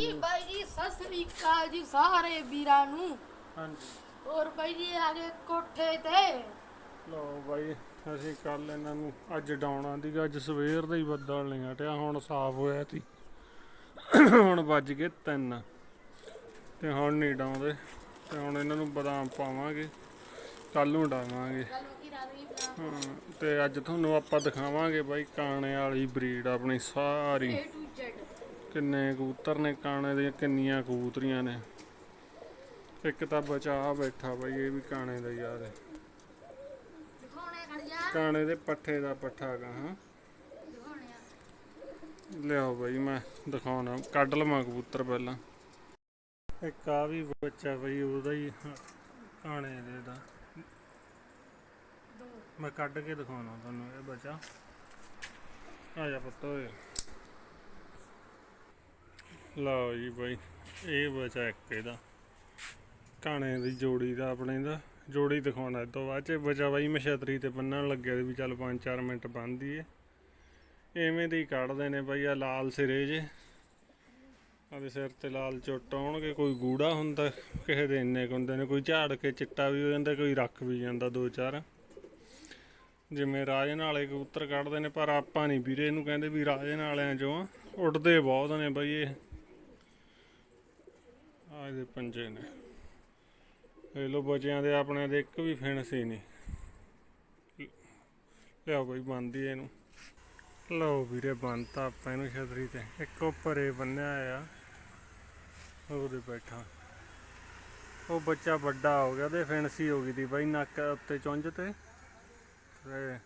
ਜੀ ਬਾਈ ਜੀ ਸਤਿ ਸ੍ਰੀ ਅਕਾਲ ਜੀ ਸਾਰੇ ਵੀਰਾਂ ਨੂੰ। ਹਾਂਜੀ। ਹੋਰ ਬਾਈ ਜੀ ਆ ਗਏ ਕੋਠੇ ਤੇ। ਲਓ ਬਾਈ ਅਸੀਂ ਕੱਲ ਇਹਨਾਂ ਨੂੰ ਅੱਜ ਡਾਉਣਾ ਦੀਗਾ ਅੱਜ ਸਵੇਰ ਦਾ ਹੀ ਬੱਦਲ ਨਹੀਂ ਹਟਿਆ ਹੁਣ ਸਾਫ਼ ਹੋਇਆ ਸੀ। ਹੁਣ ਵੱਜ ਗਏ 3 ਤੇ ਹੁਣ ਨਹੀਂ ਡਾਉਂਦੇ ਤੇ ਹੁਣ ਇਹਨਾਂ ਨੂੰ ਬਦਾਮ ਪਾਵਾਂਗੇ ਕੱਲ ਨੂੰ ਡਾਵਾਂਗੇ। ਗੱਲ ਕੀ ਰਾਤ ਦੀ ਬਣਾ ਹਾਂ, ਤੇ ਅੱਜ ਤੁਹਾਨੂੰ ਆਪਾਂ ਦਿਖਾਵਾਂਗੇ ਬਾਈ ਕਾਣੇ ਵਾਲੀ ਬਰੀਡ ਆਪਣੀ ਸਾਰੀ। ਕਿੰਨੇ ਕਬੂਤਰ ਨੇ, ਕਾਣੇ ਦੀਆਂ ਕਿੰਨੀਆਂ ਕਬੂਤਰੀਆਂ ਨੇ। ਇੱਕ ਤਾਂ ਬਚਾ ਬੈਠਾ ਬਾਈ, ਇਹ ਵੀ ਕਾਣੇ ਦਾ ਯਾਰ ਹੈ ਕਾਣੇ ਦੇ ਪੱਠੇ ਦਾ ਪੱਠਾ ਗਾ, ਹਾਂ। ਲਿਆਓ ਬਾਈ, ਮੈਂ ਦਿਖਾਉਣਾ, ਕੱਢ ਲਵਾਂ ਕਬੂਤਰ ਪਹਿਲਾਂ। ਇੱਕ ਆ ਵੀ ਬੱਚਾ ਬਈ, ਉਹਦਾ ਹੀ, ਕਾਣੇ ਦੇ ਦਾ। ਮੈਂ ਕੱਢ ਕੇ ਦਿਖਾਉਣਾ ਤੁਹਾਨੂੰ, ਇਹ ਬੱਚਾ। ਆ ਜਾ ਪੁੱਤ, ਓਏ। ਲਓ ਜੀ ਬਾਈ, ਇਹ ਬਚਾ ਇੱਕ ਇਹਦਾ। ਕਾਣੇ ਦੀ ਜੋੜੀ ਦਾ ਆਪਣੇ ਦਾ। ਜੋੜੀ ਦਿਖਾਉਣਾ ਇਹ ਤੋਂ ਬਾਅਦ ਚ। ਬਚਾ ਬਾਈ ਮੈਂ ਛਤਰੀ ਤੇ ਬੰਨਣ ਲੱਗਿਆ ਵੀ ਚੱਲ 5-4 ਮਿੰਟ ਬੰਨ ਦਈਏ। ਐਵੇਂ ਦੀ ਕੱਢਦੇ ਨੇ ਬਾਈ ਆ ਲਾਲ ਸਿਰੇ ਜੇ। ਆਦੇ ਸਿਰ ਤੇ ਲਾਲ ਚੁੱਟ ਆਉਣਗੇ, ਕੋਈ ਗੂੜਾ ਹੁੰਦਾ, ਕਿਸੇ ਦੇ ਇੰਨੇ ਕੁ ਹੁੰਦੇ ਨੇ, ਕੋਈ ਝਾੜ ਕੇ ਚਿੱਟਾ ਵੀ ਹੋ ਜਾਂਦਾ, ਕੋਈ ਰੱਖ ਵੀ ਜਾਂਦਾ ਦੋ ਚਾਰ। ਜਿਵੇਂ ਰਾਜੇ ਨਾਲੇ ਕਬੂਤਰ ਕੱਢਦੇ ਨੇ, ਪਰ ਆਪਾਂ ਨਹੀਂ ਵੀਰੇ ਇਹਨੂੰ ਕਹਿੰਦੇ ਵੀ ਰਾਜੇ ਨਾਲਿਆਂ ਚੋਂ। ਉੱਡਦੇ ਬਹੁਤ ਨੇ ਬਈ ਇਹ। ਆ ਇਹਦੇ ਪੰਜੇ ਨੇ। ਇਹ ਲੋ ਬਚਿਆਂ ਦੇ ਆਪਣੇ ਦੇ ਇੱਕ ਵੀ ਫਿਣਸੀ ਨਹੀਂ। ਲਿਆਓ ਬਈ ਬੰਦੀ ਇਹਨੂੰ। ਲਓ ਵੀਰੇ ਬੰਨਤਾ ਆਪਾਂ ਇਹਨੂੰ ਛਤਰੀ ਤੇ। ਇੱਕੋ ਪਰੇ ਬੰਨਿਆ ਆ। ਉਹਦੇ ਬੈਠਾ। ਉਹ ਬੱਚਾ ਵੱਡਾ ਹੋ ਗਿਆ ਤੇ ਫਿਣਸੀ ਹੋ ਗਈ ਦੀ ਬਾਈ, ਨੱਕ ਉੱਤੇ ਚੁੰਝ ਤੇ। ਤੇ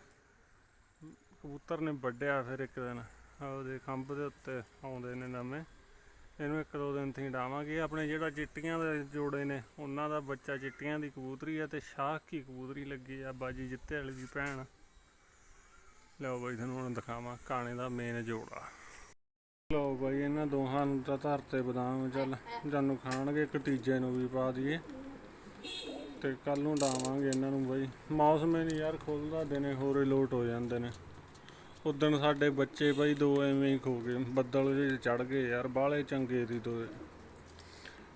ਕਬੂਤਰ ਨੇ ਵੱਢਿਆ ਫਿਰ ਇੱਕ ਦਿਨ। ਉਹਦੇ ਖੰਭ ਦੇ ਉੱਤੇ ਆਉਂਦੇ ਨੇ ਨਵੇਂ। ਇਹਨੂੰ ਇੱਕ ਦੋ ਦਿਨ ਥੀ ਡਾਵਾਂਗੇ। ਆਪਣੇ ਜਿਹੜਾ ਚਿੱਟੀਆਂ ਦੇ ਜੋੜੇ ਨੇ, ਉਹਨਾਂ ਦਾ ਬੱਚਾ ਚਿੱਟੀਆਂ ਦੀ ਕਬੂਤਰੀ ਆ ਤੇ ਸ਼ਾਖ ਕੀ ਕਬੂਤਰੀ ਲੱਗੀ ਆ ਬਾਜੀ ਜਿੱਤੇ ਵਾਲੀ ਦੀ ਭੈਣ। ਲਓ ਬਾਈ, ਤੁਹਾਨੂੰ ਹੁਣ ਦਿਖਾਵਾਂ ਕਾਣੇ ਦਾ ਮੇਨ ਜੋੜਾ। ਲਓ ਬਾਈ, ਇਹਨਾਂ ਦੋਹਾਂ ਨੂੰ ਤਾਂ ਧਰ ਬਦਾਮ ਚੱਲ, ਜਾਨੂੰ ਖਾਣਗੇ, ਇੱਕ ਤੀਜੇ ਨੂੰ ਵੀ ਪਾ ਦਈਏ। ਤੇ ਕੱਲ ਨੂੰ ਡਾਵਾਂਗੇ ਇਹਨਾਂ ਨੂੰ ਬਾਈ। ਮੌਸਮ ਹੀ ਨਹੀਂ ਯਾਰ, ਖੁੱਲਦਾ ਦਿਨੇ ਹੋਰੇ ਲੋਟ ਹੋ ਜਾਂਦੇ ਨੇ। ਉਦਣ ਸਾਡੇ ਬੱਚੇ ਬਾਈ ਦੋ ਐਵੇਂ ਹੀ ਖੋ ਗਏ ਬੱਦਲ ਜਿਹੇ ਚੜ ਗਏ ਯਾਰ ਬਾਹਲੇ ਚੰਗੇ ਸੀ ਦੋਏ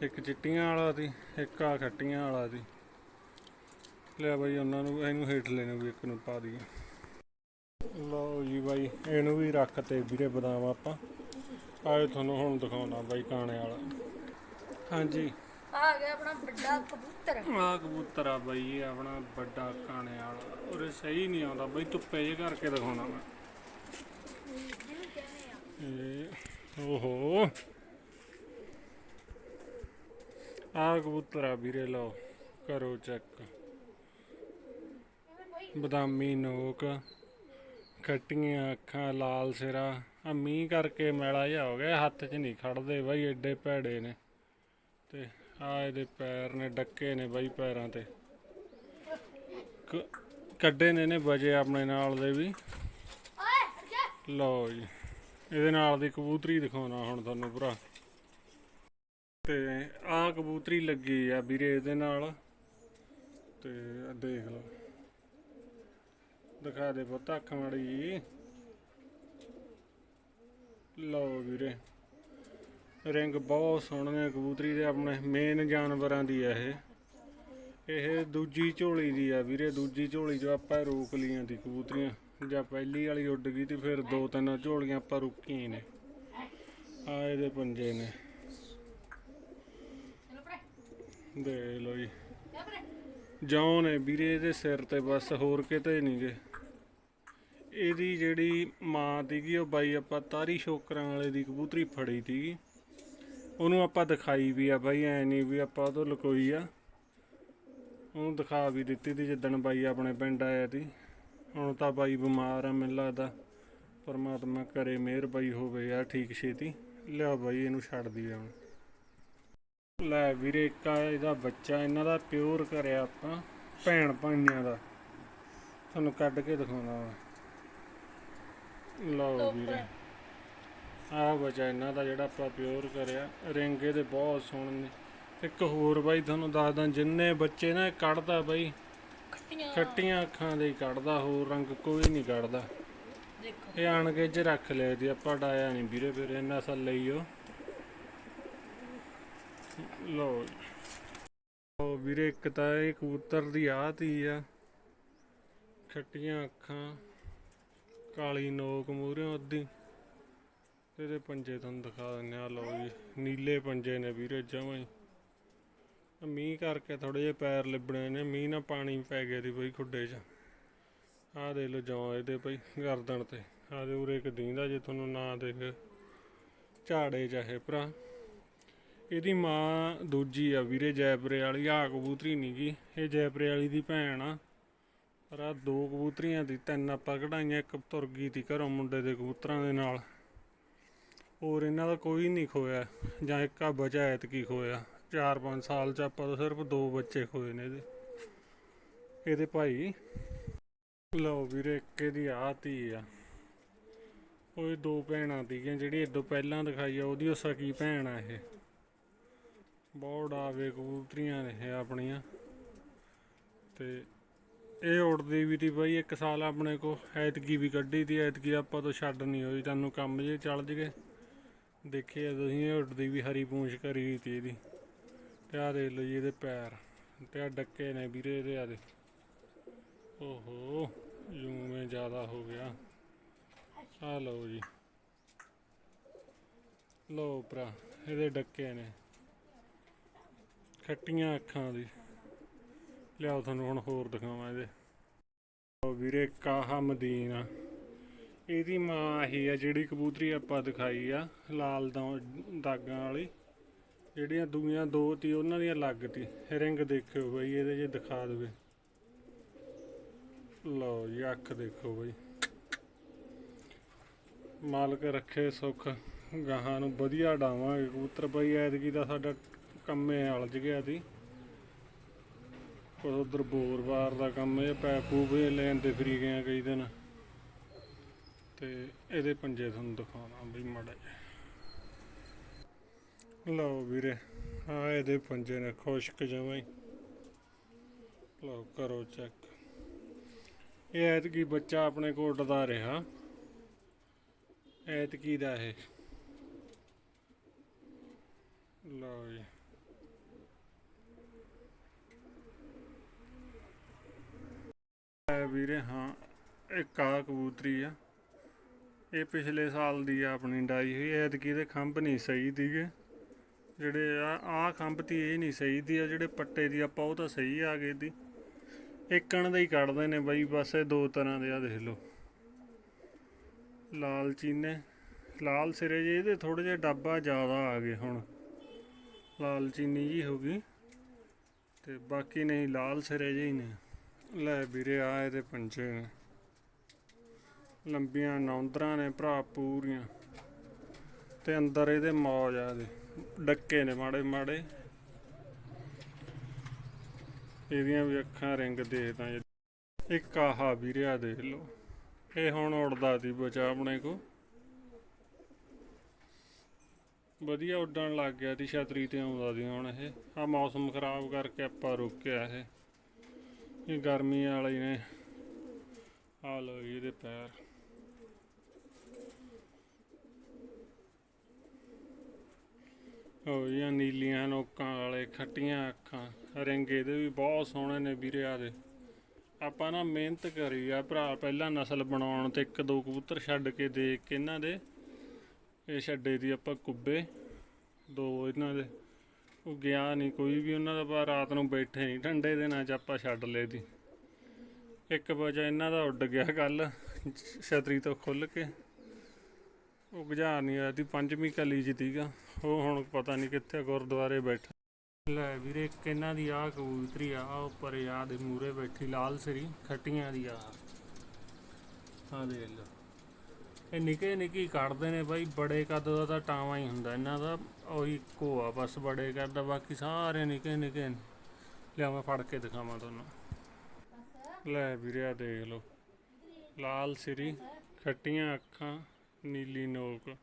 ਇੱਕ ਚਿੱਟੀਆਂ ਵਾਲਾ ਸੀ ਇੱਕ ਆ ਖੱਟੀਆਂ ਵਾਲਾ ਸੀ। ਲਿਆ ਬਾਈ ਉਹਨਾਂ ਨੂੰ ਇਹਨੂੰ ਹੇਠ ਲੈਣੇ ਵੀ ਇੱਕ ਨੂੰ ਪਾ ਦਈਏ। ਲਓ ਜੀ ਬਾਈ ਇਹਨੂੰ ਵੀ ਰੱਖ ਤੇ ਵੀਰੇ ਬਦਾਮ ਆਪਾਂ। ਆਏ ਤੁਹਾਨੂੰ ਹੁਣ ਦਿਖਾਉਣਾ ਬਾਈ ਕਾਣੇ ਵਾਲਾ। ਹਾਂਜੀ। ਆ ਗਿਆ ਆਪਣਾ ਵੱਡਾ ਕਬੂਤਰ। ਆ ਕਬੂਤਰ ਆ ਬਾਈ ਇਹ ਆਪਣਾ ਵੱਡਾ ਕਾਣੇ ਵਾਲਾ। ਉਰੇ ਸਹੀ ਨਹੀਂ ਆਉਂਦਾ ਬਾਈ ਧੁੱਪੇ ਜੇ ਕਰਕੇ ਦਿਖਾਉਣਾ ਮੈਂ ਜਿਹਨੂੰ ਕਹਿੰਦੇ ਆ ਇਹ ਓਹੋ। ਆ ਕਬੂਤਰ ਆ ਵੀਰੇ, ਲਓ, ਕਰੋ ਚੈੱਕ ਬਦਾਮੀ ਨੋਕ, ਖੱਟੀਆਂ ਅੱਖਾਂ, ਲਾਲ ਸਿਰਾ। ਆ ਮੀਂਹ ਕਰਕੇ ਮੈਲਾ ਜਿਹਾ ਹੋ ਗਿਆ, ਹੱਥ 'ਚ ਨਹੀਂ ਖੜਦੇ ਬਾਈ ਐਡੇ ਭੈੜੇ ਨੇ। ਤੇ ਆ ਇਹਦੇ ਪੈਰ ਨੇ, ਡੱਕੇ ਨੇ ਬਾਈ ਪੈਰਾਂ ਤੇ। ਕੱਢੇ ਨੇ ਨੇ ਵਜੇ ਆਪਣੇ ਨਾਲ ਦੇ ਵੀ। ਲਓ ਜੀ। ਇਹਦੇ ਨਾਲ ਦੀ ਕਬੂਤਰੀ ਦਿਖਾਉਣਾ ਹੁਣ ਤੁਹਾਨੂੰ ਭਰਾ। ਤੇ ਆਹ ਕਬੂਤਰੀ ਲੱਗੀ ਆ ਵੀਰੇ ਇਹਦੇ ਨਾਲ। ਤੇ ਦੇਖ ਲਓ। ਦਿਖਾ ਦੇ ਪੁੱਤ ਅੱਖ ਮਾੜੀ ਜੀ। ਲਓ ਵੀਰੇ। ਰਿੰਗ ਬਹੁਤ ਸੋਹਣੇ ਕਬੂਤਰੀ ਦੇ ਆਪਣੇ, ਮੇਨ ਜਾਨਵਰਾਂ ਦੀ ਆ ਇਹ। ਇਹ ਦੂਜੀ ਝੋਲੀ ਦੀ ਆ ਵੀਰੇ, ਦੂਜੀ ਝੋਲੀ ਜੋ ਆਪਾਂ ਰੋਕ ਲਈਆਂ ਦੀ ਕਬੂਤਰੀਆਂ। ਜਾਂ ਪਹਿਲੀ ਵਾਲੀ ਉੱਡ ਗਈ ਤੇ ਫਿਰ ਦੋ ਤਿੰਨ ਝੋਲੀਆਂ ਆਪਾਂ ਰੁਕੀਆਂ ਹੀ ਨੇ। ਆ ਇਹਦੇ ਪੰਜੇ ਨੇ। ਦੇ ਲੋ ਜੀ। ਜੌਂ ਨੇ ਵੀਰੇ, ਇਹਦੇ ਸਿਰ ਤੇ ਬਸ ਹੋਰ ਕਿਤੇ ਨਹੀਂ ਗੇ ਇਹਦੀ ਜਿਹੜੀ ਮਾਂ ਸੀਗੀ, ਉਹ ਬਾਈ ਆਪਾਂ ਤਾਰੀ ਸ਼ੋਕਰਾਂ ਵਾਲੇ ਦੀ ਕਬੂਤਰੀ ਫੜੀ ਸੀਗੀ। ਉਹਨੂੰ ਆਪਾਂ ਦਿਖਾਈ ਵੀ ਆ ਬਾਈ, ਐ ਨਹੀਂ ਵੀ ਆਪਾਂ ਉਹ ਤੋਂ ਲੁਕੋਈ ਆ। ਉਹਨੂੰ ਦਿਖਾ ਵੀ ਦਿੱਤੀ ਤੀ ਜਿੱਦਣ ਬਾਈ ਆਪਣੇ ਪਿੰਡ ਆਇਆ ਸੀ ਹੁਣ ਤਾਂ ਬਾਈ ਬਿਮਾਰ ਆ ਮੈਨੂੰ ਲੱਗਦਾ ਪਰਮਾਤਮਾ ਕਰੇ ਮਿਹਰ ਬਾਈ ਹੋਵੇ ਯਾਰ ਠੀਕ ਛੇਤੀ। ਲਿਆ ਬਾਈ ਇਹਨੂੰ ਛੱਡ ਦਈਏ ਹੁਣ। ਲੈ ਵੀਰੇ ਆ ਇਹਦਾ ਬੱਚਾ ਇਹਨਾਂ ਦਾ ਪਿਓਰ ਕਰਿਆ ਆਪਾਂ ਭੈਣ ਭਾਈਆਂ ਦਾ। ਤੁਹਾਨੂੰ ਕੱਢ ਕੇ ਦਿਖਾਉਣਾ ਵਾ। ਲਓ ਵੀਰੇ। ਆਹ ਬੱਚਾ ਇਹਨਾਂ ਦਾ ਜਿਹੜਾ ਆਪਾਂ ਪਿਓਰ ਕਰਿਆ ਰਿੰਗ ਇਹਦੇ ਬਹੁਤ ਸੋਹਣੇ ਨੇ। ਇੱਕ ਹੋਰ ਬਾਈ ਤੁਹਾਨੂੰ ਦੱਸਦਾ ਜਿੰਨੇ ਬੱਚੇ ਨਾ ਕੱਢਦਾ ਬਾਈ ਖੱਟੀਆਂ। ਖੱਟੀਆਂ ਅੱਖਾਂ ਦੇ ਹੀ ਕੱਢਦਾ ਹੋਰ ਰੰਗ ਕੋਈ ਨਹੀਂ ਕੱਢਦਾ। ਦੇਖੋ। ਇਹ ਆਣ ਕੇ ਚ ਰੱਖ ਲਿਆ ਦੀ ਆਪਾਂ ਡਾਇਆ ਨਹੀਂ ਵੀਰੇ ਫਿਰ ਇਹਨਾਂ ਸਾਲ ਲਈਓ। ਲੋ ਉਹ ਵੀਰੇ ਇੱਕ ਤਾਂ ਇਹ ਕਬੂਤਰ ਦੀ ਆਤੀ ਆ। ਖੱਟੀਆਂ ਅੱਖਾਂ ਕਾਲੀ ਨੋਕ ਮੂਹਰੇ ਤੇ ਇਹਦੇ ਪੰਜੇ ਤੁਹਾਨੂੰ ਦਿਖਾ ਦਿੰਨੇ ਆ ਲਓ ਜੀ ਨੀਲੇ ਪੰਜੇ ਨੇ ਵੀਰੇ ਜਮਾਂ ਹੀ। ਮੀਂਹ ਕਰਕੇ ਥੋੜੇ ਜਿਹੇ ਪੈਰ ਲਿਬੜੇ ਨੇ, ਮੀਂਹ ਨਾਲ ਪਾਣੀ ਪੈ ਗਿਆ ਦੀ ਬਈ ਖੁੱਡੇ 'ਚ। ਆਹ ਦੇ ਲੋ ਜੌਂ ਇਹਦੇ ਪਈ ਗਰਦਨ ਤੇ, ਆਹ ਦੇ ਉਰੇ ਇੱਕ ਦੀਂਦਾ ਜੇ ਤੁਹਾਨੂੰ ਨਾ ਦੇਖ, ਝਾੜੇ ਚਾਹੇ ਭਰਾ। ਇਹਦੀ ਮਾਂ ਦੂਜੀ ਆ ਵੀਰੇ ਜੈਪੁਰੇ ਵਾਲੀ ਆ ਕਬੂਤਰੀ ਨੀ ਗੀ, ਇਹ ਜੈਪੁਰੇ ਵਾਲੀ ਦੀ ਭੈਣ ਆ। ਪਰ ਆ ਦੋ ਕਬੂਤਰੀਆਂ ਦੀ, ਤਿੰਨ ਆਪਾਂ ਕਢਾਈਆਂ, ਇੱਕ ਤੁਰ ਗਈ ਤੀ ਘਰੋਂ ਮੁੰਡੇ ਦੇ ਕਬੂਤਰਾਂ ਦੇ ਨਾਲ। ਹੋਰ ਇਹਨਾਂ ਦਾ ਕੋਈ ਨਹੀਂ ਖੋਇਆ, ਜਾਂ ਇੱਕ ਆ ਬਚਾ ਐਤਕੀ ਖੋਇਆ। 4-5 ਸਾਲ ਚ ਆਪਾਂ ਤੋਂ ਸਿਰਫ ਦੋ ਬੱਚੇ ਖੋਏ ਨੇ ਇਹਦੇ। ਇਹਦੇ ਭਾਈ, ਲਓ ਵੀਰੇ, ਇੱਕ ਇਹਦੀ ਆ ਧੀ ਆ। ਉਹ ਇਹ ਦੋ ਭੈਣਾਂ ਤੀਆਂ ਜਿਹੜੀ ਇਦੋਂ ਪਹਿਲਾਂ ਦਿਖਾਈ ਆ, ਉਹਦੀ ਉਹ ਸਕੀ ਭੈਣ ਆ ਇਹ। ਬਹੁਤ ਆਵੇ ਕਬੂਤਰੀਆਂ ਨੇ ਇਹ ਆਪਣੀਆਂ। ਤੇ ਇਹ ਉੜਦੀ ਵੀ ਤੀ ਬਾਈ, ਇੱਕ ਸਾਲ ਆਪਣੇ ਕੋ ਐਤਕੀ ਵੀ ਕੱਢੀ ਤੀ, ਐਤਕੀ ਆਪਾਂ ਤੋਂ ਛੱਡ ਨਹੀਂ ਹੋਈ, ਤੁਹਾਨੂੰ ਕੰਮ ਜੇ ਚੱਲ ਜਗੇ। ਦੇਖਿਆ ਤੁਸੀਂ, ਇਹ ਉੱਡਦੀ ਵੀ ਹਰੀ ਪੂੰਛ ਕਰੀ ਤੀ ਇਹਦੀ। ਆ ਦੇ ਲਓ ਜੀ ਇਹਦੇ ਪੈਰ। ਤੇ ਆ ਡੱਕੇ ਨੇ ਵੀਰੇ ਇਹਦੇ ਆ ਦੇ ਓਹੋ ਯੂਵੇਂ ਜ਼ਿਆਦਾ ਹੋ ਗਿਆ। ਆ ਲਓ ਜੀ। ਲਓ ਭਰਾ, ਇਹਦੇ ਡੱਕੇ ਨੇ। ਖੱਟੀਆਂ ਅੱਖਾਂ ਦੀ। ਲਿਆਓ ਤੁਹਾਨੂੰ ਹੁਣ ਹੋਰ ਦਿਖਾਵਾਂ ਇਹਦੇ। ਉਹ ਵੀਰੇ, ਕਾਹਾ ਮਦੀਨਾ ਇਹਦੀ ਮਾਂ ਆਹੀ ਆ ਜਿਹੜੀ ਕਬੂਤਰੀ ਆਪਾਂ ਦਿਖਾਈ ਆ, ਲਾਲ ਦਾ- ਦਾਗਾਂ ਵਾਲੀ। ਜਿਹੜੀਆਂ ਦੂਈਆਂ ਦੋ ਤੀ, ਉਹਨਾਂ ਦੀਆਂ ਅਲੱਗ ਤੀ। ਰਿੰਗ ਦੇਖਿਓ ਬਈ, ਇਹਦੇ ਜੇ ਦਿਖਾ ਦੇਵੇ। ਲਓ ਜੀ, ਅੱਖ ਦੇਖੋ ਬਈ। ਮਾਲਕ ਰੱਖੇ ਸੁੱਖ, ਗਾਹਾਂ ਨੂੰ ਵਧੀਆ ਡਾਵਾਂਗੇ। ਕਬੂਤਰ ਬਈ, ਐਤਕੀ ਦਾ ਸਾਡਾ ਕੰਮੇ ਅਲਜ ਗਿਆ ਸੀ। ਉਹ ਉਧਰ ਬੋਰਵਾਰ ਦਾ ਕੰਮ ਇਹ, ਪੈ ਪੂਵੇ ਲੈਣ ਤੇ ਫਰੀ ਗਏ ਕਈ ਦਿਨ। ਤੇ ਇਹਦੇ ਪੰਜੇ ਤੁਹਾਨੂੰ ਦਿਖਾਉਣਾ ਬਈ ਮੜਾ ਲਓ ਵੀਰੇ ਆ ਇਹਦੇ ਪੰਜੇ ਨੇ, ਖੁਸ਼ਕ ਜਮਾਂ ਲਓ ਕਰੋ ਚੈੱਕ ਇਹ ਐਤਕੀ ਬੱਚਾ ਆਪਣੇ ਕੋਲ ਉੱਡਦਾ ਰਿਹਾ। ਐਤਕੀ ਦਾ ਇਹ। ਲਓ ਜੀ। ਵੀਰੇ, ਹਾਂ, ਇੱਕ ਆ ਕਬੂਤਰੀ ਆ। ਇਹ ਪਿਛਲੇ ਸਾਲ ਦੀ ਆ ਆਪਣੀ ਡਾਈ ਹੋਈ, ਐਤਕੀ ਦੇ ਖੰਭ ਨਹੀਂ ਸਹੀ ਦੀਗੇ ਜਿਹੜੇ ਆ ਆ ਖੰਭ ਤੀ ਇਹ ਨਹੀਂ ਸਹੀ ਦੀ ਆ ਜਿਹੜੇ ਪੱਟੇ ਦੀ ਆਪਾਂ ਉਹ ਤਾਂ ਸਹੀ ਆ ਗਏ ਦੀ। ਇੱਕਣ ਦਾ ਹੀ ਕੱਢਦੇ ਨੇ ਬਾਈ, ਬਸ ਇਹ ਦੋ ਤਰ੍ਹਾਂ ਦੇ ਆ, ਦੇਖ ਲਓ। ਲਾਲ ਚੀਨੇ, ਲਾਲ ਸਿਰੇ ਜੇ ਇਹਦੇ ਥੋੜੇ ਜਿਹਾ ਡੱਬਾ ਜ਼ਿਆਦਾ ਆ ਗਏ ਹੁਣ। ਲਾਲ ਚੀਨੀ ਜੀ ਹੋ ਗਈ। ਤੇ ਬਾਕੀ ਨਹੀਂ, ਲਾਲ ਸਿਰੇ ਜੇ ਹੀ ਨੇ। ਲੈ ਵੀਰੇ ਆ ਇਹਦੇ ਪੰਜੇ ਨੇ। ਲੰਬੀਆਂ ਨੌਂਦਰਾਂ ਨੇ, ਭਰਾ ਪੂਰੀਆਂ। ਤੇ ਅੰਦਰ ਇਹਦੇ ਮੌਜ ਆ ਦੇ ਡੱਕੇ ਨੇ ਮਾੜੇ ਮਾੜੇ। ਇਹਦੀਆਂ ਵੀ ਅੱਖਾਂ ਰਿੰਗ ਦੇਖਦਾ ਇੱਕ ਆਹਾ ਵੀਰੇ ਆ ਦੇਖ ਲਓ। ਇਹ ਹੁਣ ਉੜਦਾ ਸੀ ਬਚਾ ਆਪਣੇ ਕੋ ਵਧੀਆ ਉੱਡਣ ਲੱਗ ਗਿਆ ਸੀ, ਛਤਰੀ ਤੇ ਆਉਂਦਾ ਸੀ ਹੁਣ ਇਹ। ਆ ਮੌਸਮ ਖਰਾਬ ਕਰਕੇ ਆਪਾਂ ਰੁਕਿਆ ਇਹ। ਇਹ ਗਰਮੀ ਵਾਲੇ ਨੇ। ਆ ਲਓ ਇਹਦੇ ਪੈਰ। ਉਹ ਇਹ ਨੀਲੀਆਂ ਨੋਕਾਂ ਵਾਲੇ, ਖੱਟੀਆਂ ਅੱਖਾਂ, ਰਿੰਗ ਇਹਦੇ ਵੀ ਬਹੁਤ ਸੋਹਣੇ ਨੇ ਵੀਰੇ ਆ ਦੇ। ਆਪਾਂ ਨਾ ਮਿਹਨਤ ਕਰੀ ਆ ਭਰਾ ਪਹਿਲਾਂ ਨਸਲ ਬਣਾਉਣ ਤੇ ਇੱਕ ਦੋ ਕਬੂਤਰ ਛੱਡ ਕੇ ਦੇਖ ਕੇ ਇਹਨਾਂ ਦੇ, ਇਹ ਛੱਡੇ ਦੀ ਆਪਾਂ ਕੁੱਬੇ। ਦੋ ਇਹਨਾਂ ਦੇ। ਉਹ ਗਿਆ ਨਹੀਂ, ਕੋਈ ਵੀ ਉਹਨਾਂ ਦਾ ਪਰ ਰਾਤ ਨੂੰ ਬੈਠੇ ਨਹੀਂ, ਠੰਡੇ ਦਿਨਾਂ 'ਚ ਆਪਾਂ ਛੱਡ ਲਏ ਦੀ। ਇੱਕ ਵਜੇ ਇਹਨਾਂ ਦਾ ਉੱਡ ਗਿਆ ਕੱਲ ਛਤਰੀ ਤੋਂ ਖੁੱਲ ਕੇ। ਉਹ ਗੁਜ਼ਾਰ ਨਹੀਂ ਆਇਆ ਤੀ ਪੰਜਵੀਂ ਕਲੀ ਚ ਤੀਗਾ ਉਹ ਹੁਣ ਪਤਾ ਨਹੀਂ ਕਿੱਥੇ ਗੁਰਦੁਆਰੇ ਬੈਠਾ। ਲੈ ਵੀਰੇ, ਇੱਕ ਇਹਨਾਂ ਦੀ ਆਹ ਕਬੂਤਰੀ ਆ, ਆਹ ਉੱਪਰ ਯਾਦ ਦੇ ਮੂਰੇ ਬੈਠੀ ਲਾਲ ਸਰੀ, ਖੱਟੀਆਂ ਦੀ ਆ। ਆ ਦੇਖ ਲਓ। ਇਹ ਨਿੱਕੇ ਨਿੱਕੀ ਕੱਢਦੇ ਨੇ ਬਾਈ, ਬੜੇ ਕੱਦ ਦਾ ਤਾਂ ਟਾਵਾਂ ਹੀ ਹੁੰਦਾ ਇਹਨਾਂ ਦਾ। ਉਹੀ ਇੱਕੋ ਆ ਬਸ ਬੜੇ ਕੱਦ ਦਾ ਬਾਕੀ ਸਾਰੇ ਨਿੱਕੇ ਨਿੱਕੇ ਨੇ। ਲਿਆ ਮੈਂ ਫੜ ਕੇ ਦਿਖਾਵਾਂ ਤੁਹਾਨੂੰ। ਲੈ ਵੀਰੇ ਆ ਦੇਖ ਲਓ। ਲਾਲ ਸਿਰੀ, ਖੱਟੀਆਂ ਅੱਖਾਂ। ਨੀਲੀ ਨੋਕ।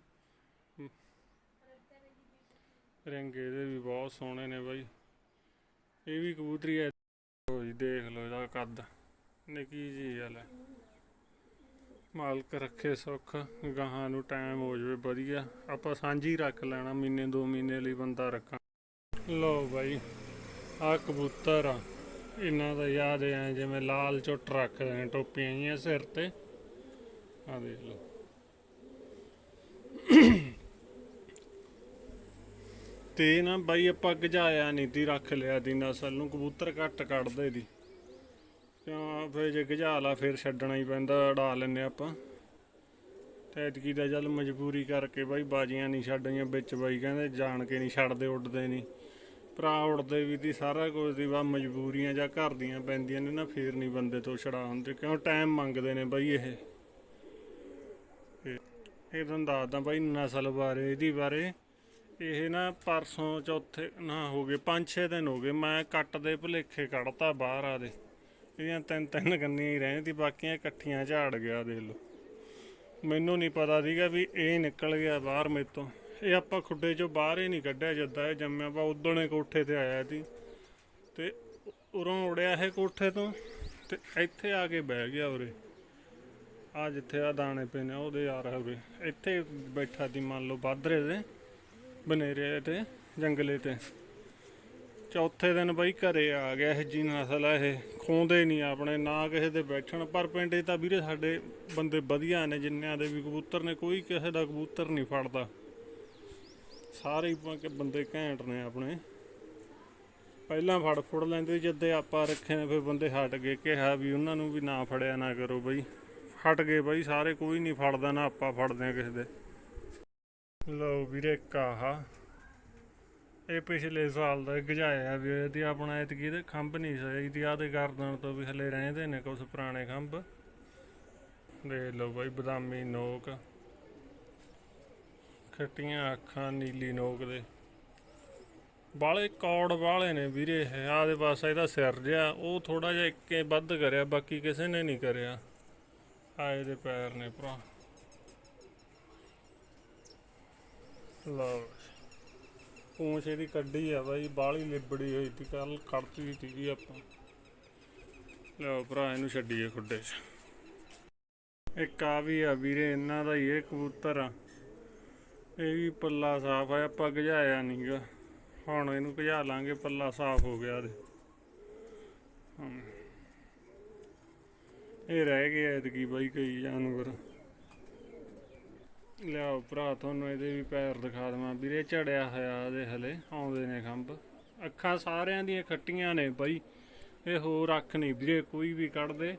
ਰੰਗ ਇਹਦੇ ਵੀ ਬਹੁਤ ਸੋਹਣੇ ਨੇ ਬਾਈ। ਇਹ ਵੀ ਕਬੂਤਰੀ ਹੈ ਲਓ ਦੇਖ ਲਓ ਇਹਦਾ ਕੱਦ। ਨਿੱਕੀ ਜੀ ਗੱਲ ਹੈ ਮਾਲਕ ਰੱਖੇ ਸੁੱਖ, ਗਾਹਾਂ ਨੂੰ ਟਾਈਮ ਹੋ ਜਾਵੇ, ਵਧੀਆ। ਆਪਾਂ ਸਾਂਝੀ ਰੱਖ ਲੈਣਾ, ਮਹੀਨੇ, ਦੋ ਮਹੀਨੇ ਲਈ ਬੰਦਾ ਰੱਖਾਂ। ਲਓ ਬਾਈ, ਆ ਕਬੂਤਰ ਆ। ਇਹਨਾਂ ਦਾ ਯਾਦ ਹੈ ਜਿਵੇਂ ਲਾਲ ਚੁੱਟ ਰੱਖਦੇ ਨੇ ਟੋਪੀਆਂ ਜੀਆਂ ਸਿਰ ਤੇ। ਆ ਦੇਖ ਲਓ। ਤੇ ਨਾ ਬਾਈ ਆਪਾਂ ਗਜਾਇਆ ਨਹੀਂ ਤੀ, ਰੱਖ ਲਿਆ ਦੀ ਨਸਲ ਨੂੰ, ਕਬੂਤਰ ਘੱਟ ਕੱਢਦੇ ਦੀ ਕਿਉਂ ਫਿਰ ਜੇ ਗਜਾ ਲਾ, ਫਿਰ ਛੱਡਣਾ ਹੀ ਪੈਂਦਾ ਉਡਾ ਲੈਨੇ ਆਪਾਂ। ਤੇ ਐਤਕੀ ਦਾ ਚੱਲ ਮਜਬੂਰੀ ਕਰਕੇ ਬਾਈ ਬਾਜੀਆਂ ਨਹੀਂ ਛੱਡੀਆਂ ਵਿੱਚ ਬਾਈ ਕਹਿੰਦੇ ਜਾਣ ਕੇ ਨਹੀਂ ਛੱਡਦੇ, ਉੱਡਦੇ ਨਹੀਂ ਭਰਾ ਉੱਡਦੇ ਵੀ ਦੀ ਸਾਰਾ ਕੁਝ ਦੀ ਵਾ ਮਜਬੂਰੀਆਂ ਜਾਂ ਘਰ ਦੀਆਂ ਪੈਂਦੀਆਂ ਨੇ ਨਾ, ਫੇਰ ਨਹੀਂ ਬੰਦੇ ਤੋਂ ਛੜਾ ਹੁੰਦੇ, ਕਿਉਂ ਟਾਈਮ ਮੰਗਦੇ ਨੇ ਬਾਈ ਇਹ ਇਹ ਤੁਹਾਨੂੰ ਦੱਸਦਾ ਬਾਈ ਨਸਲ ਬਾਰੇ, ਇਹਦੀ ਬਾਰੇ। ਇਹ ਨਾ ਪਰਸੋਂ ਚੌਥੇ ਨਾ ਹੋ ਗਏ 5-6 ਦਿਨ ਹੋ ਗਏ, ਮੈਂ ਕੱਟ ਦੇ ਭੁਲੇਖੇ ਕੱਢਤਾ ਬਾਹਰ ਆ ਦੇ। ਇਹਦੀਆਂ ਤਿੰਨ ਤਿੰਨ ਗੰਨੀਆਂ ਹੀ ਰਹਿੰਦੀ ਬਾਕੀਆਂ ਇਕੱਠੀਆਂ ਝਾੜ ਗਿਆ ਦੇਖ ਲਓ। ਮੈਨੂੰ ਨਹੀਂ ਪਤਾ ਸੀਗਾ ਵੀ ਇਹ ਨਿਕਲ ਗਿਆ ਬਾਹਰ ਮੇਰੇ ਤੋਂ ਇਹ ਆਪਾਂ ਖੁੱਡੇ ਚੋਂ ਬਾਹਰ ਹੀ ਨਹੀਂ ਕੱਢਿਆ ਜਦਾਂ, ਇਹ ਜੰਮਿਆ ਪਾ ਉਦਣੇ ਕੋਠੇ ਤੇ ਆਇਆ ਸੀ। ਤੇ ਉਰੋਂ ਉੜਿਆ ਇਹ ਕੋਠੇ ਤੋਂ ਤੇ ਇੱਥੇ ਆ ਕੇ ਬਹਿ ਗਿਆ ਉਰੇ। ਆ ਜਿੱਥੇ ਆ ਦਾਣੇ ਪਏ ਨੇ, ਉਹਦੇ ਆ ਰਿਹਾ ਉਰੇ। ਇੱਥੇ ਬੈਠਾ ਦੀ ਮੰਨ ਲਓ ਬਾਦਰੇ ਦੇ। ਬਨੇਰੇ ਤੇ ਜੰਗਲੇ ਤੇ ਚੌਥੇ ਦਿਨ ਬਈ ਘਰੇ ਆ ਗਿਆ ਇਹ ਜੀ ਨਸਲ ਆ ਇਹ, ਖੋਂਦੇ ਨਹੀਂ ਆਪਣੇ, ਨਾ ਕਿਸੇ ਦੇ ਬੈਠਣ। ਪਰ ਪਿੰਡ ਤਾਂ ਵੀਰੇ ਸਾਡੇ ਬੰਦੇ ਵਧੀਆ ਨੇ, ਜਿੰਨਿਆਂ ਦੇ ਵੀ ਕਬੂਤਰ ਨੇ, ਕੋਈ ਕਿਸੇ ਦਾ ਕਬੂਤਰ ਨਹੀਂ ਫੜਦਾ। ਸਾਰੇ ਹੀ ਬੰਦੇ ਘੈਂਟ ਨੇ ਆਪਣੇ। ਪਹਿਲਾਂ ਫੜ ਫੁੜ ਲੈਂਦੇ, ਜਦੇ ਆਪਾਂ ਰੱਖੇ ਨੇ, ਫਿਰ ਬੰਦੇ ਹਟ ਗਏ। ਕਿਹਾ ਵੀ ਉਹਨਾਂ ਨੂੰ ਵੀ ਨਾ ਫੜਿਆ ਨਾ ਕਰੋ ਬਈ। ਹਟ ਗਏ ਬਈ, ਸਾਰੇ ਕੋਈ ਨਹੀਂ ਫੜਦਾ, ਨਾ ਆਪਾਂ ਫੜਦੇ ਆ ਕਿਸੇ ਦੇ। ਲਓ ਵੀਰੇ ਕਾਹਾ। ਇਹ ਪਿਛਲੇ ਸਾਲ ਦਾ ਗਜਾਇਆ ਵੀ ਇਹਦੀ ਆਪਣਾ ਇਤਕੀ ਦੇ ਖੰਭ ਨਹੀਂ ਸਹੀ ਦੀ ਆਦੇ ਗਰਦਨ ਤੋਂ ਵੀ ਹਲੇ ਰਹਿੰਦੇ ਨੇ ਕੁਝ ਪੁਰਾਣੇ ਖੰਭ। ਦੇ ਲਓ ਬਾਈ, ਬਦਾਮੀ ਨੋਕ। ਖੱਟੀਆਂ ਅੱਖਾਂ, ਨੀਲੀ ਨੋਕ ਦੇ। ਬਾਲੇ ਕੌੜ ਵਾਲੇ ਨੇ ਵੀਰੇ ਇਹ ਦੇ ਪਾਸਾ ਇਹਦਾ ਸਿਰ ਜਿਹਾ, ਉਹ ਥੋੜਾ ਜਿਹਾ ਇੱਕੇ ਵੱਧ ਕਰਿਆ, ਬਾਕੀ ਕਿਸੇ ਨੇ ਨਹੀਂ ਕਰਿਆ। ਆਏ ਦੇ ਪੈਰ ਨੇ ਭਰਾ। ਲਓ ਪੂੰਛ ਇਹਦੀ ਕੱਢੀ ਆ ਬਾਈ ਬਾਹਲੀ ਲਿਬੜੀ ਹੋਈ ਤੀ ਕੱਲ ਕੱਢਤੀ ਸੀਗੀ ਆਪਾਂ। ਲਓ ਭਰਾ, ਇਹਨੂੰ ਛੱਡੀਏ ਖੁੱਡੇ 'ਚ। ਇੱਕ ਆ ਵੀ ਆ ਵੀਰੇ, ਇਹਨਾਂ ਦਾ ਹੀ ਇਹ ਕਬੂਤਰ ਆ। ਇਹ ਵੀ ਪੱਲਾ ਸਾਫ਼ ਆ, ਆਪਾਂ ਗਜਾਇਆ ਨਹੀਂਗਾ ਹੁਣ ਇਹਨੂੰ ਗਜਾ ਲਾਂਗੇ, ਪੱਲਾ ਸਾਫ਼ ਹੋ ਗਿਆ ਇਹਦੇ ਇਹ ਰਹਿ ਗਿਆ ਐਤਕੀ ਬਾਈ, ਕਈ ਜਾਨਵਰ। ਲਿਆਓ ਭਰਾ, ਤੁਹਾਨੂੰ ਇਹਦੇ ਵੀ ਪੈਰ ਦਿਖਾ ਦਵਾਂ। ਵੀਰੇ, ਝੜਿਆ ਹੋਇਆ ਇਹਦੇ ਹਲੇ, ਆਉਂਦੇ ਨੇ ਖੰਭ। ਅੱਖਾਂ ਸਾਰਿਆਂ ਦੀਆਂ ਖੱਟੀਆਂ ਨੇ ਬਾਈ। ਇਹ ਹੋਰ ਅੱਖ ਨਹੀਂ ਵੀਰੇ, ਕੋਈ ਵੀ ਕੱਢ ਦੇ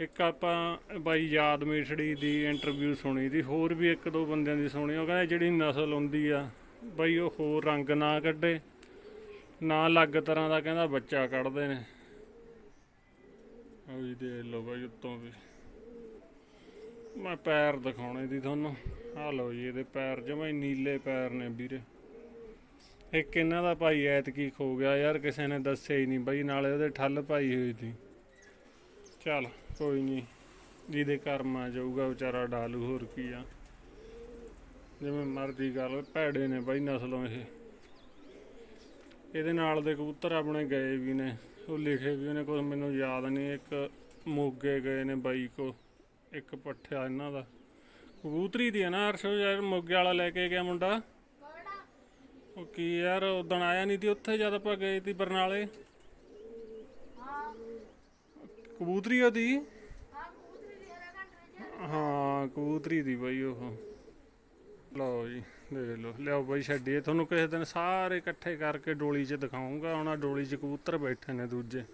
ਇੱਕ ਆਪਾਂ ਬਾਈ ਯਾਦ ਮੇਛੜੀ ਦੀ ਇੰਟਰਵਿਊ ਸੁਣੀ ਦੀ, ਹੋਰ ਵੀ ਇੱਕ ਦੋ ਬੰਦਿਆਂ ਦੀ ਸੁਣੀ। ਉਹ ਕਹਿੰਦੇ ਜਿਹੜੀ ਨਸਲ ਹੁੰਦੀ ਆ, ਬਾਈ ਉਹ ਹੋਰ ਰੰਗ ਨਾ ਕੱਢੇ। ਨਾ ਅਲੱਗ ਤਰ੍ਹਾਂ ਦਾ ਕਹਿੰਦਾ ਬੱਚਾ ਕੱਢਦੇ ਨੇ। ਉਹ ਵੀ ਦੇਖ ਲਓ ਬਾਈ, ਉੱਤੋਂ ਵੀ। ਮੈਂ ਪੈਰ ਦਿਖਾਉਣੇ ਦੀ ਤੁਹਾਨੂੰ। ਆ ਲਓ ਜੀ, ਇਹਦੇ ਪੈਰ ਜਮਾਂ ਨੀਲੇ ਪੈਰ ਨੇ ਵੀਰੇ। ਇੱਕ ਇਹਨਾਂ ਦਾ ਭਾਈ ਐਤਕੀ ਖੋ ਗਿਆ ਯਾਰ, ਕਿਸੇ ਨੇ ਦੱਸਿਆ ਹੀ ਨਹੀਂ ਬਈ, ਨਾਲੇ ਉਹਦੇ ਠੱਲ ਪਾਈ ਹੋਈ ਸੀ। ਚੱਲ ਕੋਈ ਨਹੀਂ, ਜਿਹਦੇ ਕਰਮ ਆ ਜਾਊਗਾ, ਵਿਚਾਰਾ ਡਾਲੂ ਹੋਰ ਕੀ ਆ। ਜਿਵੇਂ ਮਰਦੀ ਗੱਲ ਭੈੜੇ ਨੇ ਬਾਈ ਨਸਲੋਂ ਇਹ। ਇਹਦੇ ਨਾਲ ਦੇ ਕਬੂਤਰ ਆਪਣੇ ਗਏ ਵੀ ਨੇ, ਉਹ ਲਿਖੇ ਵੀ ਉਹਨੇ ਕੁਝ ਮੈਨੂੰ ਯਾਦ ਨਹੀਂ, ਇੱਕ ਮੋਗੇ ਗਏ ਨੇ ਬਾਈ ਕੋ। ਇੱਕ ਪੱਠਿਆ ਇਹਨਾਂ ਦਾ। ਕਬੂਤਰੀ ਦੀ ਆ ਨਾ ਅਰਸ਼ੋ ਯਾਰ ਮੋਗੇ ਵਾਲਾ ਲੈ ਕੇ ਗਿਆ ਮੁੰਡਾ। ਉਹ ਕੀ ਯਾਰ, ਉਦਣ ਆਇਆ ਨਹੀਂ ਤੀ ਉੱਥੇ ਜਦ ਆਪਾਂ ਗਏ ਤੀ ਬਰਨਾਲੇ? ਕਬੂਤਰੀ ਉਹਦੀ? ਹਾਂ, ਕਬੂਤਰੀ ਦੀ ਬਈ ਉਹ। ਲਓ ਜੀ, ਦੇਖ ਲਓ। ਲਿਆਓ ਬਾਈ ਛੱਡੀਏ ਤੁਹਾਨੂੰ ਕਿਸੇ ਦਿਨ ਸਾਰੇ ਇਕੱਠੇ ਕਰਕੇ ਡੋਲੀ 'ਚ ਦਿਖਾਉਂਗਾ। ਹੁਣ ਡੋਲੀ 'ਚ ਕਬੂਤਰ ਬੈਠੇ ਨੇ ਦੂਜੇ।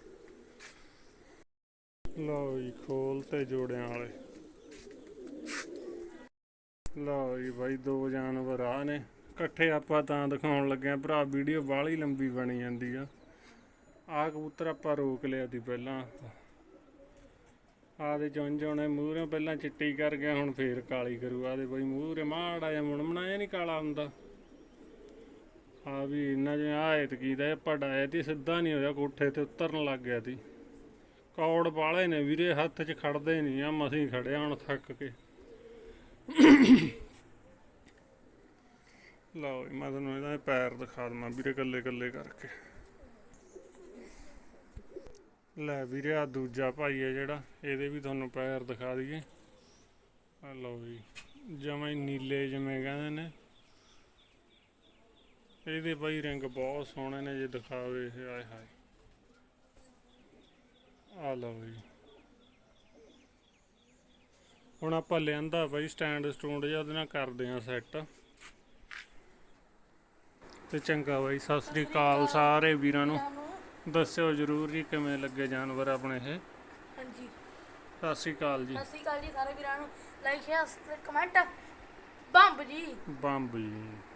ਲਓ ਜੀ, ਖੋਲ ਤੇ ਜੋੜਿਆਂ ਵਾਲੇ। ਲਓ ਜੀ ਬਾਈ, ਦੋ ਜਾਨਵਰ ਆ ਨੇ। ਇਕੱਠੇ ਆਪਾਂ ਤਾਂ ਦਿਖਾਉਣ ਲੱਗੇ ਆ ਭਰਾ, ਵੀਡੀਓ ਬਾਹਲੀ ਲੰਬੀ ਬਣੀ ਜਾਂਦੀ ਆ। ਆਹ ਕਬੂਤਰ ਆਪਾਂ ਰੋਕ ਲਿਆ ਸੀ ਪਹਿਲਾਂ। ਆ ਚੁੰਝ ਹੋਣੇ ਮੂਹਰੇ ਪਹਿਲਾਂ ਚਿੱਟੀ ਕਰ ਗਿਆ, ਹੁਣ ਫੇਰ ਕਾਲੀ ਕਰੂ। ਆਦੇ ਬਾਈ, ਮੂਹਰੇ ਮਾੜਾ ਜਿਹਾ ਮੁਣਮਣਾ ਜਿਹਾ ਨਹੀਂ ਕਾਲਾ ਹੁੰਦਾ। ਆ ਵੀ ਇੰਨਾ ਜਿਹਾ ਆਇਤ ਕੀਦਾ ਇਹ ਪੜਾਇਆ ਤੇ, ਸਿੱਧਾ ਨਹੀਂ ਹੋਇਆ, ਕੋਠੇ ਤੇ ਉਤਰਨ ਲੱਗ ਗਿਆ ਸੀ ਕੌੜ ਵਾਲੇ ਨੇ ਵੀਰੇ, ਹੱਥ 'ਚ ਖੜਦੇ ਨਹੀਂ ਆ, ਮਸੀਂ ਖੜਿਆ ਹੁਣ ਥੱਕ ਕੇ। ਲਓ ਜੀ, ਮੈਂ ਤੁਹਾਨੂੰ ਇਹਦਾ ਪੈਰ ਦਿਖਾ ਦਵਾਂ ਵੀਰੇ ਕੱਲੇ ਕੱਲੇ ਕਰਕੇ। ਲੈ ਵੀਰੇ ਆ ਦੂਜਾ ਭਾਈ ਹੈ ਜਿਹੜਾ ਇਹਦੇ ਵੀ ਤੁਹਾਨੂੰ ਪੈਰ ਦਿਖਾ ਦਈਏ। ਆ ਲਓ ਜੀ ਜਮਾ ਹੀ ਨੀਲੇ ਜਿਵੇਂ ਕਹਿੰਦੇ ਨੇ। ਇਹਦੇ ਭਾਈ ਰਿੰਗ ਬਹੁਤ ਸੋਹਣੇ ਨੇ ਜੇ ਦਿਖਾਵੇ ਇਹ ਆਏ ਹਾਏ। ਆ ਲਓ ਜੀ। ਹੁਣ ਆਪਾਂ ਲਿਆਂਦਾ ਬਾਈ ਸਟੈਂਡ ਸਟੂੰਡ ਜਿਹਾ ਉਹਦੇ ਨਾਲ ਕਰਦੇ ਆ ਸੈੱਟ ਤੇ ਚੰਗਾ ਬਾਈ ਸਤਿ ਸ੍ਰੀ ਅਕਾਲ ਸਾਰੇ ਵੀਰਾਂ ਨੂੰ। ਵੀਰਾਂ ਨੂੰ ਦੱਸਿਓ ਜਰੂਰ ਜੀ ਕਿਵੇਂ ਲੱਗੇ ਜਾਨਵਰ ਆਪਣੇ ਇਹ। ਹਾਂਜੀ। ਸਤਿ ਸ੍ਰੀ ਅਕਾਲ ਜੀ। ਸਤਿ ਸ਼੍ਰੀ ਅਕਾਲ ਜੀ ਸਾਰੇ ਵੀਰਾਂ ਨੂੰ। ਲਾਈਕ ਸ਼ੇਅਰ ਕਮੈਂਟ ਬੰਬ ਜੀ। ਬੰਬ ਜੀ।